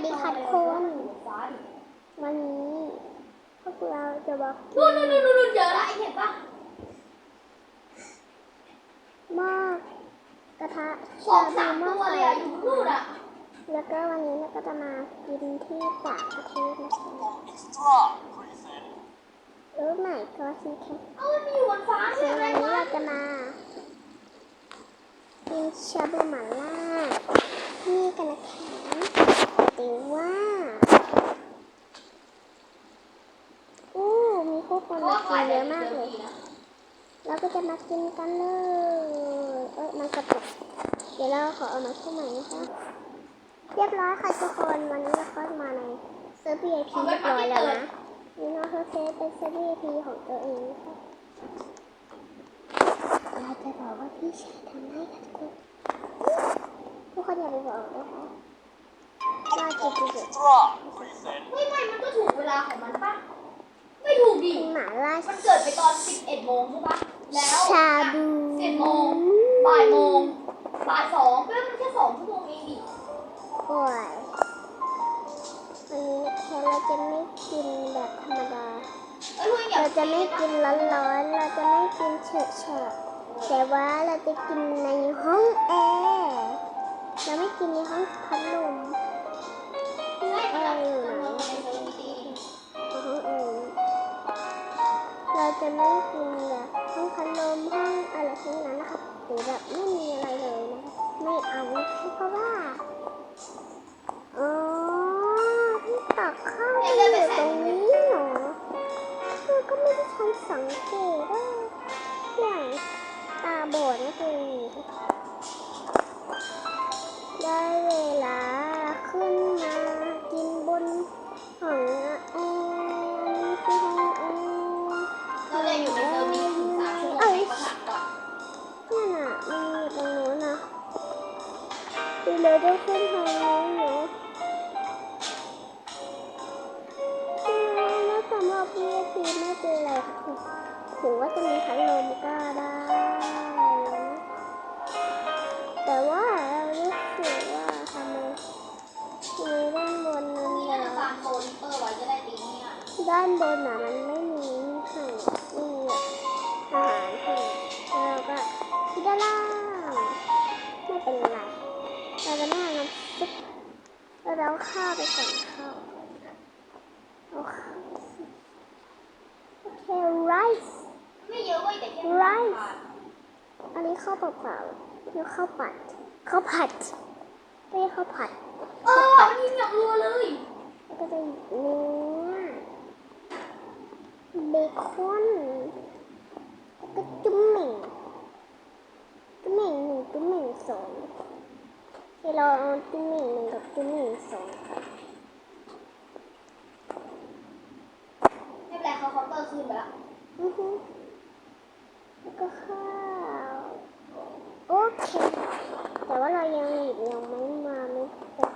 วัสดีค่ะทุกคน วันนี้พวกเราจะบอกนู่นนู่นนู่นนู่นเจอละไอ้เห็นปะหม้อกระทะสองสามหม้ตัวไฟเลยอะอยู่นู่นอะแล้วก็วันนี้เราก็จะมากินที่ต่างประเทศนะคะ Extra, Griffin. เออใหม่ก็ซีแค่เอ้ามันมีอยู่บนฟ้าคืใช่อไหมวันนี้วะเราจะมากินชาบูหม่าล่านี่กันนะคะแต่ว่าอู้มีผู้คน เพราะ มา ว่า กิฝ่ายนเยอะมากเลยเราก็จะมากินกันเลย เอ้ยมันกระตุกเดี๋ยวเราขอเอามาขึ้นใหม่นะคะ เรียบร้อยค่ะทุกคน วันนี้เราก็มาในเซิร์ฟ VIP เรียบร้อยแล้วนะ นี่น้องเธอเฟซเป็นเซิร์ฟ VIP ของตัวเองนะคะเราจะบอกว่าพี่ชายทำให้ค่ะทุกคน ทุกคนอย่าไปบอกนะคะว่าจุดจุดจุด Extra, Griffin. ไม่ไม่มันก็ถูกเวลาของมันปะไม่ถูกดิ หมาล่า มันเกิ ดไปตอน 11 โมงใช่ปะแล้วชาบูสิบโมงบ่ายโมงบ่ายสองก็มันแค่สองชั่วโมงเองดิโอ้ยวันนี้นะคะเราจะไม่กินแบบธรรมดา เอ้ยเพื่อนอย่าเราจะไม่กินร้อนๆ เราจะไม่กินเฉอะๆแต่ว่าเราจะกินในห้องแอร์เราไม่กินในห้องพัดลมใช่มันจะมันลงม จะไม่กินแบบห้องพัดลมห้องอะไรทั้งนั้นนะคะหรือแบบไม่มีอะไรเลยนะคะไม่เอาเพราะว่าเออ คือเราต้องขึ้นทางนู้นเนาะแล้วสำหรับ VIP ไม่เป็นไรค่ะถือว่าจะมีพัดลมก็ได้ แต่ว่าเรารู้สึกว่าทำไมในด้านบนนั้นนี่แบน่าจะบนเตอร์ไวจะได้ตีเนี่ยด้านบนอะมันไม่ เอาน้ำซุปเราจะเอาข้าไปก่อนข้าวโอเค rice ไม่เยอะเว้ยแต่แค่ Rice อันนี้ข้าวเปล่าๆนี่ข้าวผัดข้าวผัดไม่ใช่ข้าวผัดเออมันยิงอย่างรัวเลยแล้วก็จะเนื้อเบคอนแล้วก็จุ้มหมี่งจุ้มหมี่งหนึ่งจุ้มหมี่งสอง เดี๋ยวเราเอาจุ้มหมี่หนึ่งกับจุ้มหมี่สองค่ะไม่เป็นไรเขาเคาน์เตอร์คืนไปแล้วอือฮึแล้วก็ข้าวโอเค แต่ว่าเรายังหยิบยังไม่มาไม่ครบ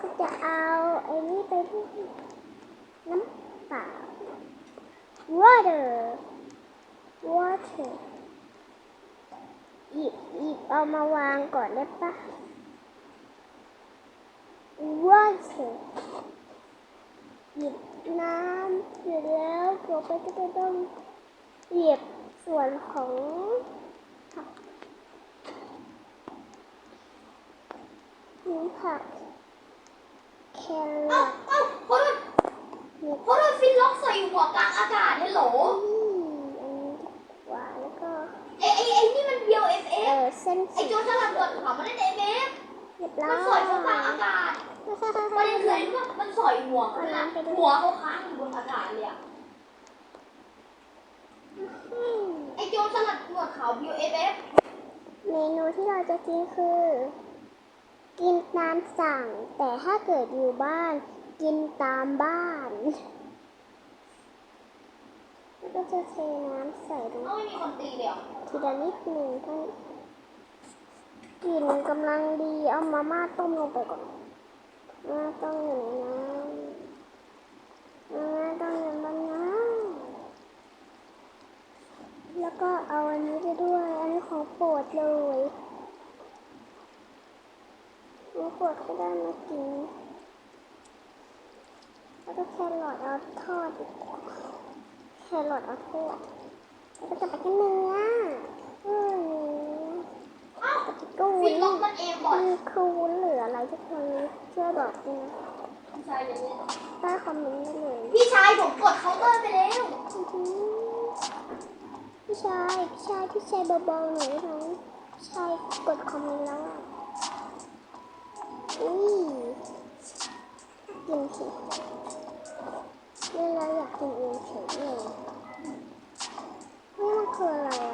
ก็จะเอาไอ้นี่ไปด้วยน้ำเปล่า water water หยิบหยิบเอามาวางก่อนได้ปะ water หยิบน้ำเสร็จแล้วต่อไปก็จะต้องหยิบส่วนของผักมีผักแครเอ้าอทเอ้าโคตรหยิบโคตรฟินล็อกใส่หัวกลางอากาศเนี่ยโหลนี่อันนี้ดีกว่าแล้วก็ไอ้ไอ้ไอ้นี่มันเบียวเอฟเอเอฟอเส้นไอ้สีโจรสลัดเกิดขาวมันได้เอฟเอฟเรียบร้อมันสอยเขากลางอากาศ ประเด็นคือไอ้นี่มันสอยหัวมันอะหัวเขาค้างอยู่บนอากาศเลยอะอืมไอ้โจรสลัดหนวดขาวบิวเอฟเอฟเมนูที่เราจะกินคือ กินตามสั่ง แต่ถ้าเกิดอยู่บ้าน กินตามบ้านแล้วก็จะเทน้ำใส่ลงเอ้าไม่มีคนตีเลยเหรอทีละนิดหนึ่งเท่านั้นกลิ่นกำลังดีเอามาม่าต้มลงไปก่อน มาม่าต้มอยู่ในน้ำมาม่ต้มอยู่บนน้ำแล้วก็เอาอันนี้ไปด้วย อันนี้ของโปรดเลยของโปรดก็ได้มากิน แล้วก็แครอทเอาทอดดีกว่าแครอทเอาทอดแล้วก็จะไปกันเนื้อ อ้าว ปฏิกู ฟิต ล ล็อกมัน เองบอดมีครูเหลืออะไรทุกคนช่วยบอกด้วยนะพี่ชายอย่าเล่นใต้คอมเมนต์ได้เลย พี่ชายผมกดเคาน์เตอร์ไปแล้วอื้อหือพี่ชายพี่ชายพี่ชายเบาๆหน่อยได้ไหมพี่ชายกดคอมเมนต์แล้วอะอุ้ยกินสิเล่นแล้วอยากกินเองเฉยเลยนี่มันคืออะไรอะ